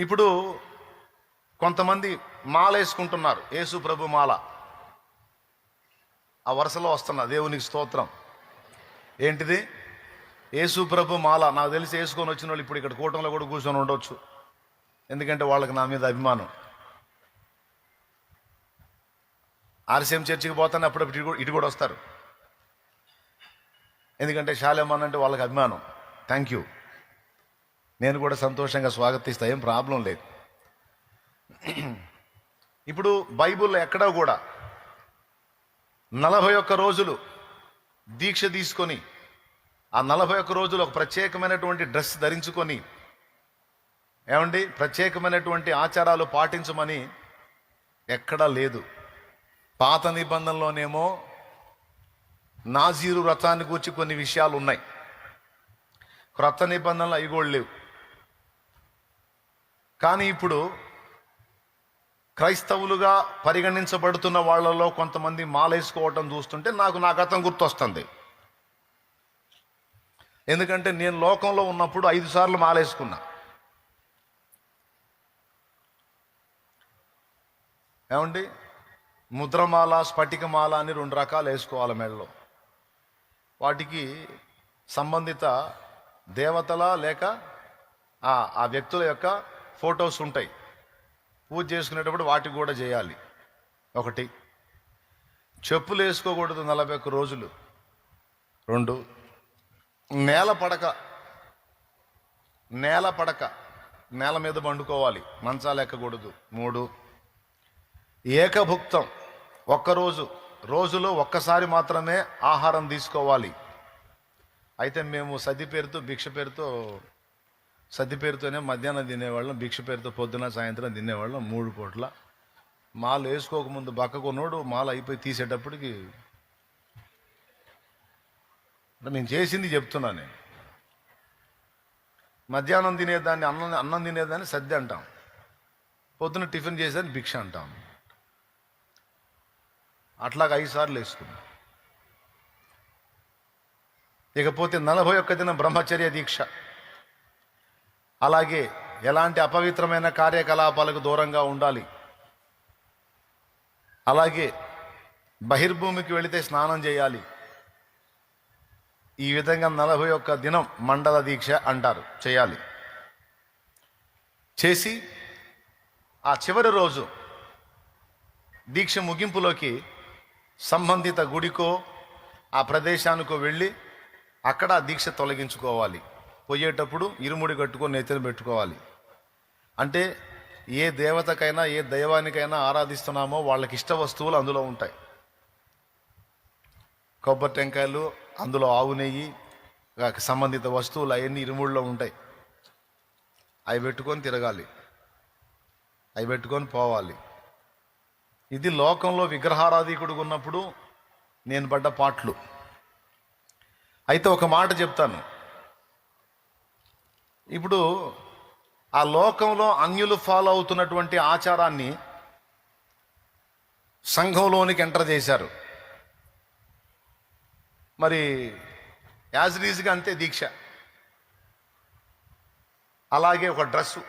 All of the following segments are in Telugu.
ఇప్పుడు కొంతమంది మాల వేసుకుంటున్నారు యేసు ప్రభు మాల. ఆ వరుసలో వస్తున్న దేవునికి స్తోత్రం. ఏంటిది? యేసు ప్రభు మాల. నాకు తెలిసి వేసుకొని వచ్చిన వాళ్ళు ఇప్పుడు ఇక్కడ కూటంలో కూడా కూర్చొని ఉండొచ్చు. ఎందుకంటే వాళ్ళకి నా మీద అభిమానం. ఆర్సీఎం చర్చికి పోతానే అప్పుడప్పుడు ఇటు కూడా- ఇటు కూడా వస్తారు. ఎందుకంటే శాలేమాన్ అంటే వాళ్ళకి అభిమానం. Thank you. నేను కూడా సంతోషంగా స్వాగతిస్తా ఏం ప్రాబ్లం లేదు. ఇప్పుడు బైబిల్లో ఎక్కడా కూడా నలభై ఒక్క రోజులు దీక్ష తీసుకొని ఆ నలభై ఒక్క రోజులు ఒక ప్రత్యేకమైనటువంటి డ్రెస్ ధరించుకొని ఏమండి? ప్రత్యేకమైనటువంటి ఆచారాలు పాటించమని ఎక్కడా లేదు. పాత నిబంధనలోనేమో నాజీరు వ్రతాన్ని గూర్చి కొన్ని విషయాలు ఉన్నాయి క్రొత్త నిబంధనలు అవి కూడా లేవు. కానీ ఇప్పుడు క్రైస్తవులుగా పరిగణించబడుతున్న వాళ్ళలో కొంతమంది మాలేసుకోవటం చూస్తుంటే నాకు నా గతం గుర్తొస్తుంది. ఎందుకంటే నేను లోకంలో ఉన్నప్పుడు ఐదు సార్లు మాలేసుకున్నా. ఏమండి? ముద్రమాల స్ఫటికమాల అని రెండు రకాలు వేసుకోవాలి మెడలో. వాటికి సంబంధిత దేవతల లేక ఆ ఆ వ్యక్తుల యొక్క ఫొటోస్ ఉంటాయి. పూజ చేసుకునేటప్పుడు వాటికి కూడా చేయాలి. ఒకటి చెప్పులు వేసుకోకూడదు నలభై ఒక్క రోజులు. రెండు నేల పడక నేల పడక నేల మీద పండుకోవాలి మంచాలు ఎక్కకూడదు. మూడు ఏకభుక్తం ఒక్కరోజు రోజులో ఒక్కసారి మాత్రమే ఆహారం తీసుకోవాలి. అయితే మేము సది పేరుతో భిక్ష పేరుతో సద్ది పేరుతోనే మధ్యాహ్నం తినేవాళ్ళం భిక్ష పేరుతో పొద్దున సాయంత్రం తినేవాళ్ళం మూడు పూట్ల. మాలు వేసుకోకముందు బక్క కొన్నోడు మాల అయిపోయి తీసేటప్పటికి నేను చేసింది చెప్తున్నా నేను. మధ్యాహ్నం తినేదాన్ని అన్నం అన్నం తినేదాన్ని సద్ది అంటాం. పొద్దున టిఫిన్ చేసేదాన్ని భిక్ష అంటాం. అట్లాగ ఐదు సార్లు వేసుకున్నాం. ఇకపోతే నలభై ఒక్క దినం బ్రహ్మచర్య దీక్ష. అలాగే ఎలాంటి అపవిత్రమైన కార్యకలాపాలకు దూరంగా ఉండాలి. అలాగే బహిర్భూమికి వెళితే స్నానం చేయాలి. ఈ విధంగా నలభై ఒక్క దినం మండల దీక్ష అంటారు చేయాలి. చేసి ఆ చివరి రోజు దీక్ష ముగింపులోకి సంబంధిత గుడికో ఆ ప్రదేశానికో వెళ్ళి అక్కడ దీక్ష తొలగించుకోవాలి. పోయేటప్పుడు ఇరుముడి కట్టుకొని నెత్తిన పెట్టుకోవాలి. అంటే ఏ దేవతకైనా ఏ దైవానికైనా ఆరాధిస్తున్నామో వాళ్ళకి ఇష్ట వస్తువులు అందులో ఉంటాయి. కొబ్బరి టెంకాయలు అందులో ఆవు నెయ్యి సంబంధిత వస్తువులు అవన్నీ ఇరుముడిలో ఉంటాయి. అవి పెట్టుకొని తిరగాలి. అవి పెట్టుకొని పోవాలి. ఇది లోకంలో విగ్రహారాధికుడు ఉన్నప్పుడు నేను పడ్డ పాటలు. అయితే ఒక మాట చెప్తాను. ఇప్పుడు ఆ లోకంలో అన్యులు ఫాలో అవుతున్నటువంటి ఆచారాన్ని సంఘంలోనికి ఎంటర్ చేశారు. మరి యాజ్ రీజ్గా అంతే దీక్ష. అలాగే ఒక డ్రెస్సు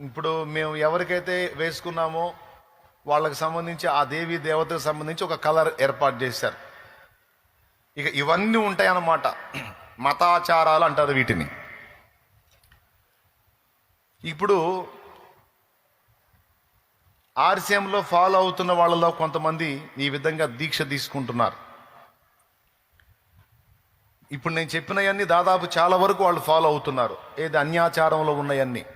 ఇప్పుడు మేము ఎవరికైతే వేసుకున్నామో వాళ్ళకి సంబంధించి ఆ దేవి దేవతకు సంబంధించి ఒక కలర్ ఏర్పాటు చేశారు. ఇక ఇవన్నీ ఉంటాయన్నమాట. మతాచారాలు అంటారు వీటిని. ఇప్పుడు ఆర్సీఎంలో ఫాలో అవుతున్న వాళ్ళలో కొంతమంది ఈ విధంగా దీక్ష తీసుకుంటున్నారు. ఇప్పుడు నేను చెప్పినవన్నీ దాదాపు చాలా వరకు వాళ్ళు ఫాలో అవుతున్నారు. ఏది అన్యాచారంలో ఉన్నాయన్నీ.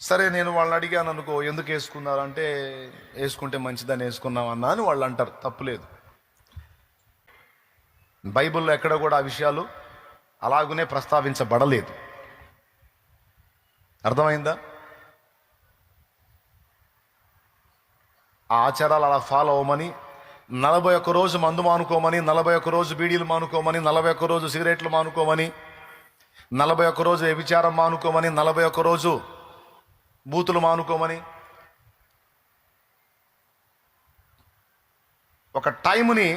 సరే నేను వాళ్ళని అడిగాను అనుకో ఎందుకు వేసుకున్నారంటే వేసుకుంటే మంచిదని వేసుకున్నాం అన్నా అని వాళ్ళు అంటారు. తప్పులేదు బైబిల్లో ఎక్కడ కూడా ఆ విషయాలు అలాగనే ప్రస్తావించబడలేదు. అర్థమైందా? ఆ ఆచారాలు అలా ఫాలో అవ్వమని నలభై ఒక్క రోజు మందు మానుకోమని నలభై ఒక్క రోజు బీడీలు మానుకోమని నలభై ఒక్క రోజు సిగరెట్లు మానుకోమని నలభై ఒక్క రోజు వ్యభిచారం మానుకోమని నలభై ఒక్క రోజు బూతులు మానుకోమని ఒక టైంని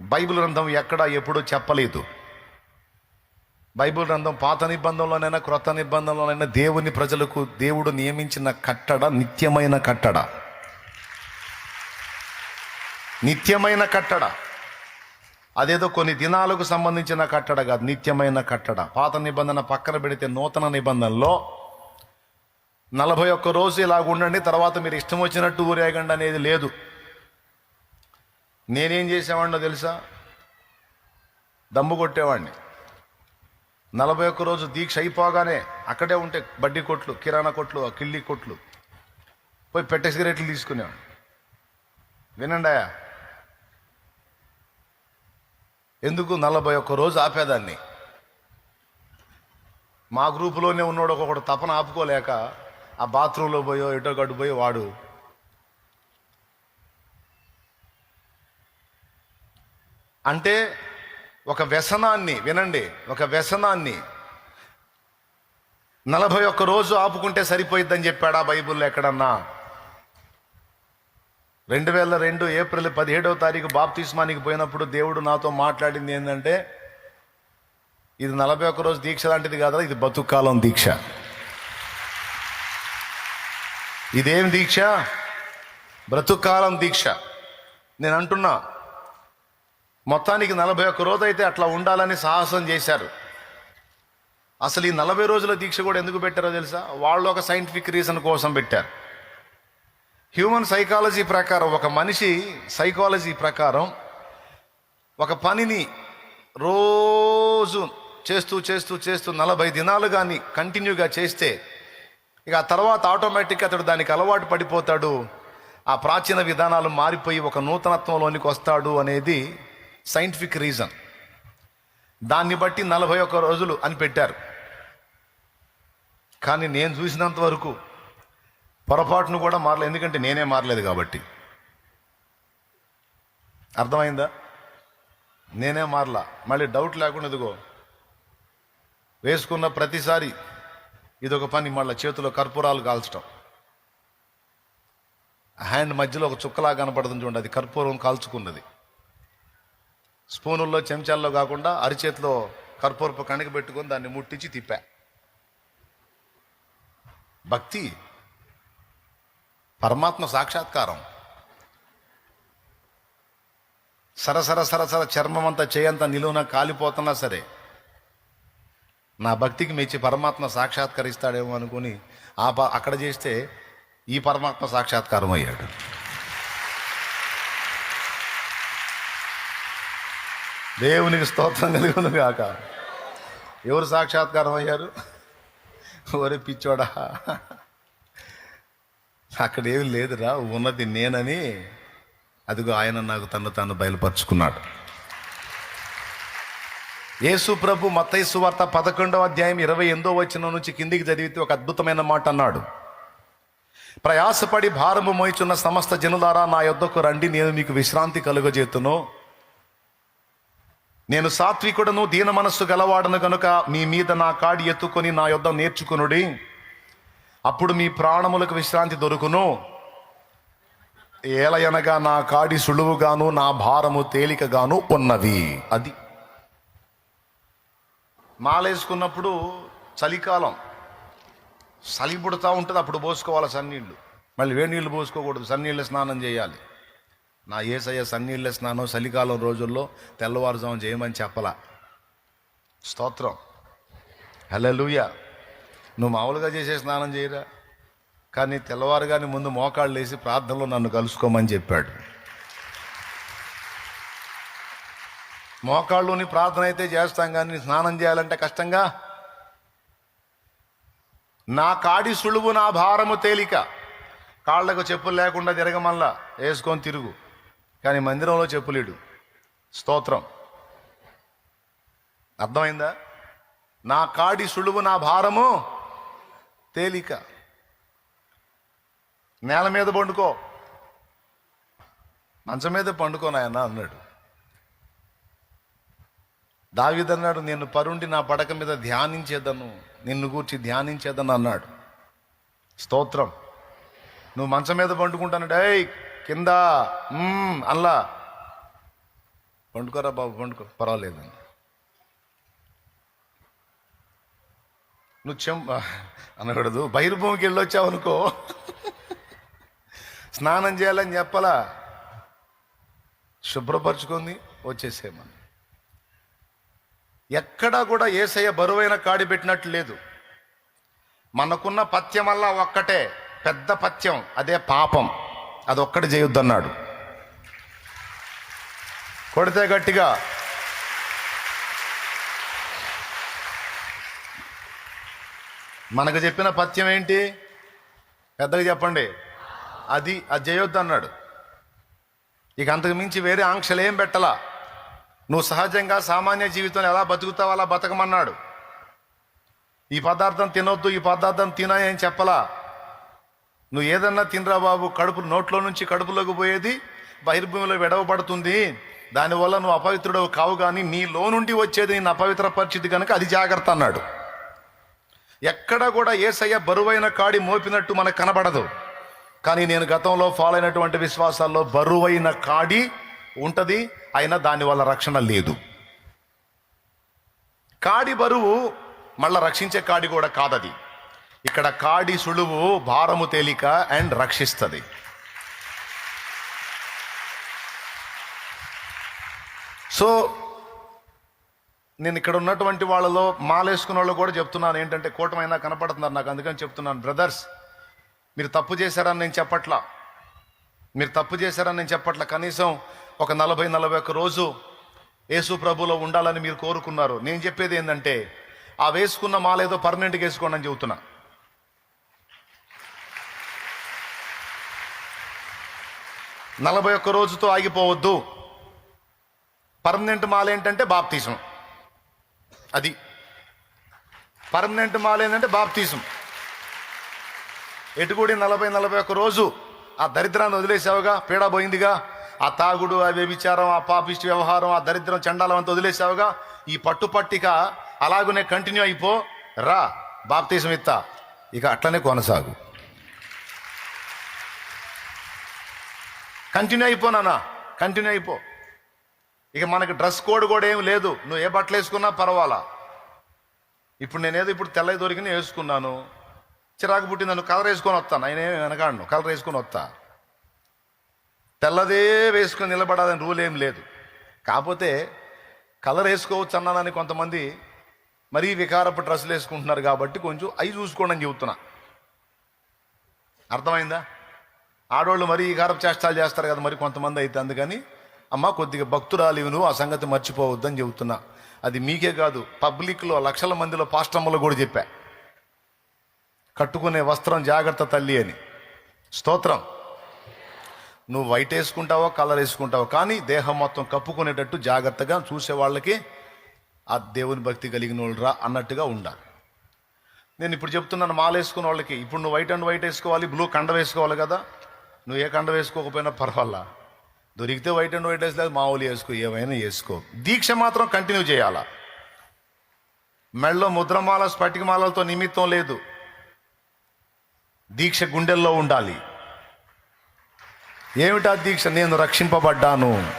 బైబిల్ గ్రంథం ఎక్కడ ఎప్పుడు చెప్పలేదు. బైబిల్ గ్రంథం పాత నిబంధనలోనైనా క్రొత్త నిబంధనలోనైనా దేవుని ప్రజలకు దేవుడు నియమించిన కట్టడ నిత్యమైన కట్టడ. నిత్యమైన కట్టడ. అదేదో కొన్ని దినాలకు సంబంధించిన కట్టడ కాదు నిత్యమైన కట్టడ. పాత నిబంధన పక్కన పెడితే నూతన నిబంధనలో నలభై ఒక్క రోజు ఇలాగ ఉండండి తర్వాత మీరు ఇష్టం వచ్చినట్టు ఊరేగండి అనేది లేదు. నేనేం చేసేవాడినో తెలుసా? దమ్ము కొట్టేవాడిని. నలభై ఒక్క రోజు దీక్ష అయిపోగానే అక్కడే ఉంటే బడ్డీ కొట్లు కిరాణా కొట్లు కిళ్ళి కొట్లు. పోయి పెట్టె సిగరెట్లు తీసుకునేవాడు. వినండి ఎందుకు నలభై ఒక్క రోజు ఆపేదాన్ని? మా గ్రూపులోనే ఉన్నాడు ఒక్కొక్కడు తపన ఆపుకోలేక ఆ బాత్రూంలో పోయో ఎటో గడ్డు పోయో వాడు. అంటే ఒక వ్యసనాన్ని వినండి ఒక వ్యసనాన్ని. నలభై ఒక్క రోజు ఆపుకుంటే సరిపోయిద్దని చెప్పాడా బైబుల్లో ఎక్కడన్నా? రెండు వేల రెండు ఏప్రిల్ పదిహేడవ తారీఖు బాప్తిస్మానికి పోయినప్పుడు దేవుడు నాతో మాట్లాడింది ఏంటంటే ఇది నలభై ఒక్క రోజు దీక్ష లాంటిది కాదా ఇది బతుకాలం దీక్ష. ఇదేం దీక్ష? బ్రతుకాలం దీక్ష. నేను అంటున్నా మొత్తానికి నలభై ఒక్క రోజు అయితే అట్లా ఉండాలని సాహసం చేశారు. అసలు ఈ నలభై రోజుల దీక్ష కూడా ఎందుకు పెట్టారో తెలుసా? వాళ్ళు ఒక సైంటిఫిక్ రీజన్ కోసం పెట్టారు. హ్యూమన్ సైకాలజీ ప్రకారం ఒక మనిషి సైకాలజీ ప్రకారం ఒక పనిని రోజు చేస్తూ చేస్తూ చేస్తూ నలభై దినాలు కానీ కంటిన్యూగా చేస్తే ఇక ఆ తర్వాత ఆటోమేటిక్గా అతడు దానికి అలవాటు పడిపోతాడు. ఆ ప్రాచీన విధానాలు మారిపోయి ఒక నూతనత్వంలోనికి వస్తాడు అనేది సైంటిఫిక్ రీజన్ దాన్ని బట్టి నలభై ఒక్క రోజులు అని పెట్టారు. కానీ నేను చూసినంత వరకు పొరపాటును కూడా మారలేదు ఎందుకంటే నేనే మారలేదు కాబట్టి. అర్థమైందా? నేనే మారలా. మళ్ళీ డౌట్ లేకుండా ఇదిగో వేసుకున్న ప్రతిసారి ఇదొక పని మళ్ళీ చేతిలో కర్పూరాలు కాల్చడం హ్యాండ్ మధ్యలో ఒక చుక్కలా కనపడుతుంది చూడండి అది కర్పూరం కాల్చుకున్నది. స్పూనుల్లో చెంచాల్లో కాకుండా అరిచేతిలో కర్పూరపు కణిక పెట్టుకొని దాన్ని ముట్టించి తిప్పా. భక్తి పరమాత్మ సాక్షాత్కారం. సరసర సరసర చర్మం అంతా చేయంత నిలువున కాలిపోతున్నా సరే నా భక్తికి మెచ్చి పరమాత్మ సాక్షాత్కరిస్తాడేమో అనుకుని ఆ ప- అక్కడ చేస్తే ఈ పరమాత్మ సాక్షాత్కారం అయ్యాడు దేవునికి స్తోత్రం కలిగింది కాక ఎవరు సాక్షాత్కారం అయ్యారు? ఒరే పిచ్చోడా. అక్కడ ఏమి లేదురా ఉన్నది నేనని. అదిగో ఆయన నాకు తను తాను బయలుపరుచుకున్నాడు. యేసు ప్రభు మత్తైసు వార్త పదకొండవ అధ్యాయం ఇరవై ఎనిమిదో వచ్చిన నుంచి కిందికి చదివితే ఒక అద్భుతమైన మాట అన్నాడు. ప్రయాసపడి భారము మోయిచున్న సమస్త జనులారా నా యొద్దకు రండి నేను మీకు విశ్రాంతి కలుగజేతును. నేను సాత్వికుడను దీన మనస్సు గలవాడను గనుక మీ మీద నా కాడి ఎత్తుకొని నా యొద్ద నేర్చుకునుడి. అప్పుడు మీ ప్రాణములకు విశ్రాంతి దొరుకును. ఏలయనగా నా కాడి సులువుగాను నా భారము తేలికగాను ఉన్నది అది. మాలేసుకున్నప్పుడు చలికాలం. చలి పుడుతూ ఉంటుంది అప్పుడు పోసుకోవాలి సన్నీళ్ళు. మళ్ళీ వేడి నీళ్ళు పోసుకోకూడదు సన్నీళ్ళు స్నానం చేయాలి. నా ఏసయ్య సన్నీళ్ళ స్నానం చలికాలం రోజుల్లో తెల్లవారుజాము చేయమని చెప్పలా. స్తోత్రం. హల్లెలూయా. నువ్వు మామూలుగా చేసే స్నానం చేయరా? కానీ తెల్లవారుగానే ముందు మోకాళ్ళు వేసి ప్రార్థనలో నన్ను కలుసుకోమని చెప్పాడు. మోకాళ్ళుని ప్రార్థన అయితే చేస్తాం కానీ స్నానం చేయాలంటే కష్టంగా? నా కాడి సులువు నా భారము తేలిక. కాళ్ళకు చెప్పులు లేకుండా తిరగమల్లా వేసుకొని తిరుగు. కానీ మందిరంలో చెప్పులేడు. స్తోత్రం. అర్థమైందా? నా కాడి సులువు నా భారము తేలిక. నేల మీద పండుకో. మంచం మీద పండుకో నాయన అన్నాడు. దావిదన్నాడు నేను పరుండి నా పడక మీద ధ్యానించేదను నిన్ను గూర్చి ధ్యానించేదను అన్నాడు. స్తోత్రం. నువ్వు మంచం మీద పండుకుంటాను డై కింద అల్లా వండుకోరా బాబు వండుకో. పర్వాలేదండి. నువ్వు చెం అనకూడదు. బహిర్భూమికి వెళ్ళొచ్చావు అనుకో స్నానం చేయాలని చెప్పలా? శుభ్రపరచుకుంది వచ్చేసేమని ఎక్కడా కూడా ఏసయ్య బరువైన కాడి పెట్టినట్లు లేదు. మనకున్న పథ్యం ఒక్కటే పెద్ద పథ్యం అదే పాపం. అదొక్కటి చేయొద్దన్నాడు. కొడితే గట్టిగా మనకు చెప్పిన పథ్యం ఏంటి? పెద్దగా చెప్పండి. అది అది చేయొద్దు అన్నాడు ఇక అంతకు మించి వేరే ఆంక్షలు ఏం పెట్టలా. నువ్వు సహజంగా సామాన్య జీవితంలో ఎలా బతుకుతావు అలా బతకమన్నాడు. ఈ పదార్థం తినొద్దు ఈ పదార్థం తినని చెప్పలా. నువ్వు ఏదన్నా తినరా బాబు కడుపు నోట్లో నుంచి కడుపులోకి పోయేది? బహిర్భూమిలో విడవబడుతుంది. దానివల్ల నువ్వు అపవిత్రుడవు కావు కానీ నీలో నుండి వచ్చేది నేను అపవిత్ర పరిస్థితి కనుక అది జాగ్రత్త అన్నాడు. ఎక్కడ కూడా ఏసయ్య బరువైన కాడి మోపినట్టు మనకు కనబడదు. కానీ నేను గతంలో ఫాలో అయినటువంటి విశ్వాసాల్లో బరువైన కాడి ఉంటుంది అయినా దానివల్ల రక్షణ లేదు. కాడి బరువు మళ్ళా రక్షించే కాడి కూడా కాదది. ఇక్కడ కాడి సులువు భారము తేలిక అండ్ రక్షిస్తుంది. సో నేను ఇక్కడ ఉన్నటువంటి వాళ్ళలో మాలేసుకున్న వాళ్ళు కూడా చెప్తున్నాను. ఏంటంటే కూటమైనా కనపడుతున్నారు నాకు అందుకని చెప్తున్నాను. బ్రదర్స్ మీరు తప్పు చేశారని నేను చెప్పట్లా. మీరు తప్పు చేశారని నేను చెప్పట్లా. కనీసం ఒక నలభై నలభై ఒక్క రోజు యేసు ప్రభులో ఉండాలని మీరు కోరుకున్నారు. నేను చెప్పేది ఏంటంటే ఆ వేసుకున్న మాలేదో పర్మనెంట్గా వేసుకోండి అని చెబుతున్నా. నలభై ఒక్క రోజుతో ఆగిపోవద్దు. పర్మనెంట్ మాల ఏంటంటే బాప్తీసం. అది. పర్మనెంట్ మాల ఏంటంటే బాప్తీసం. ఎటుకూడి నలభై నలభై ఒక్క రోజు ఆ దరిద్రాన్ని వదిలేసావుగా పీడ పోయిందిగా. ఆ తాగుడు ఆ వ్యభిచారం ఆ పాపిష్టి వ్యవహారం ఆ దరిద్రం చండాలం అంతా వదిలేసావుగా. ఈ పట్టు పట్టిక అలాగనే కంటిన్యూ అయిపో రా బాప్తీసం ఇత్తా ఇక అట్లనే కొనసాగు. కంటిన్యూ అయిపో నాన్న. కంటిన్యూ అయిపో. ఇక మనకి డ్రెస్ కోడ్ కూడా ఏం లేదు. నువ్వు ఏ బట్టలు వేసుకున్నా పర్వాలా? ఇప్పుడు నేనేదో ఇప్పుడు తెల్లవి దొరికిన వేసుకున్నాను. చిరాకు పుట్టింది నన్ను కలర్ వేసుకొని వస్తాను. ఆయన ఏమి వెనకాడను. కలర్ వేసుకొని వస్తా. తెల్లదే వేసుకొని నిలబడాలని రూల్ ఏం లేదు. కాకపోతే కలర్ వేసుకోవచ్చు అన్నానని కొంతమంది మరీ వికారపు డ్రెస్సులు వేసుకుంటున్నారు కాబట్టి కొంచెం అవి చూసుకోండి అని చెబుతున్నా. అర్థమైందా? ఆడవాళ్ళు మరీ వికారపు చేష్టాలు చేస్తారు కదా మరి కొంతమంది అయితే అందుకని అమ్మ కొద్దిగా భక్తురాలివి నువ్వు ఆ సంగతి మర్చిపోవద్దని చెబుతున్నా. అది మీకే కాదు పబ్లిక్లో లక్షల మందిలో పాస్టమ్మలో కూడా చెప్పా. కట్టుకునే వస్త్రం జాగ్రత్త తల్లి అని. స్తోత్రం. నువ్వు వైట్ వేసుకుంటావో కలర్ వేసుకుంటావో కానీ దేహం మొత్తం కప్పుకునేటట్టు జాగ్రత్తగా చూసే వాళ్ళకి ఆ దేవుని భక్తి కలిగిన వాళ్ళు రా అన్నట్టుగా ఉండాలి నేను ఇప్పుడు చెప్తున్నాను మాల వేసుకున్న వాళ్ళకి. ఇప్పుడు నువ్వు వైట్ అండ్ వైట్ వేసుకోవాలి బ్లూ కండ వేసుకోవాలి కదా. నువ్వు ఏ కండ వేసుకోకపోయినా పర్వాలా? దొరికితే వైట్ అండ్ వైట్ వేసలేదు మామూలు వేసుకో ఏమైనా వేసుకో. దీక్ష మాత్రం కంటిన్యూ చేయాలా? మెళ్ళలో ముద్రమాల స్ఫటికమాలతో నిమిత్తం లేదు. దీక్ష గుండెల్లో ఉండాలి. ఏమిటా దీక్ష? నేను రక్షింపబడ్డాను.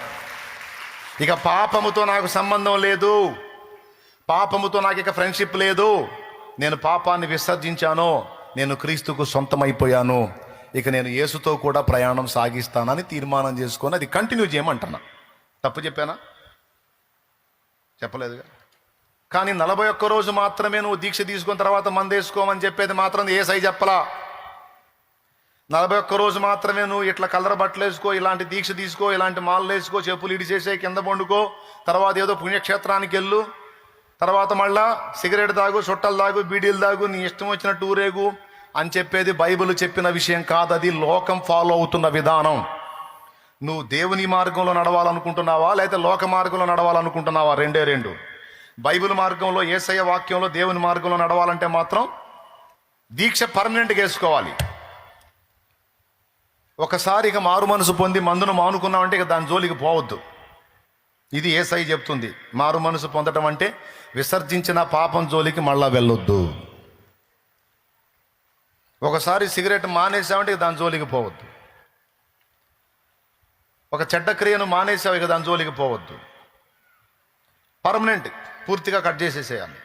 ఇక పాపముతో నాకు సంబంధం లేదు. పాపముతో నాకు ఇక ఫ్రెండ్షిప్ లేదు. నేను పాపాన్ని విసర్జించాను. నేను క్రీస్తుకు సొంతమైపోయాను. ఇక నేను యేసుతో కూడా ప్రయాణం సాగిస్తానని తీర్మానం చేసుకొని అది కంటిన్యూ చేయమంటున్నా. తప్పు చెప్పానా? చెప్పలేదుగా. కానీ నలభై ఒక్క రోజు మాత్రమే నువ్వు దీక్ష తీసుకున్న తర్వాత మందేసుకోమని చెప్పేది మాత్రం ఏ సై చెప్పలా. నలభై ఒక్క రోజు మాత్రమే నువ్వు ఇట్లా కలర్ బట్టలు వేసుకో ఇలాంటి దీక్ష తీసుకో ఇలాంటి మాలలు వేసుకో చెప్పులు ఇడి చేసే కింద పండుకో తర్వాత ఏదో పుణ్యక్షేత్రానికి వెళ్ళు తర్వాత మళ్ళా సిగరెట్ తాగు చుట్టలు తాగు బీడీలు తాగు నీ ఇష్టం వచ్చిన టూరేగు అని చెప్పేది బైబిల్ చెప్పిన విషయం కాదు అది లోకం ఫాలో అవుతున్న విధానం. నువ్వు దేవుని మార్గంలో నడవాలనుకుంటున్నావా లేకపోతే లోక మార్గంలో నడవాలనుకుంటున్నావా? రెండే రెండు. బైబిల్ మార్గంలో ఏసయ్య వాక్యంలో దేవుని మార్గంలో నడవాలంటే మాత్రం దీక్ష పర్మనెంట్గా వేసుకోవాలి. ఒకసారి ఇక మారు మనసు పొంది మందును మానుకున్నామంటే ఇక దాని జోలికి పోవద్దు. ఇది ఏసై చెప్తుంది. మారు మనసు పొందటం అంటే విసర్జించిన పాపం జోలికి మళ్ళా వెళ్ళొద్దు. ఒకసారి సిగరెట్ మానేసామంటే దాని జోలికి పోవద్దు. ఒక చెడ్డ క్రియను మానేసావు ఇక దాని జోలికి పోవద్దు. పర్మనెంట్ పూర్తిగా కట్ చేసేసేయాలి.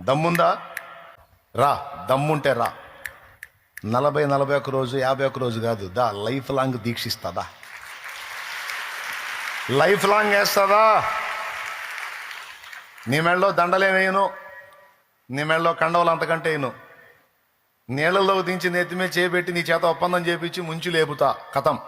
దమ్ముందా? రా దమ్ముంటే రా. నలభై నలభై ఒక్క రోజు యాభై ఒక్క రోజు కాదు. దా లైఫ్ లాంగ్ దీక్షిస్తుందా? లైఫ్ లాంగ్ వేస్తుందా నీ మెడలో దండలేమేయను నీ మెడలో కండవలు అంతకంటే వేయను నీళ్ళలో దించి నెత్తిమే చేపెట్టి నీ చేత ఒప్పందం చేపించి ముంచి లేపుతా. కథం.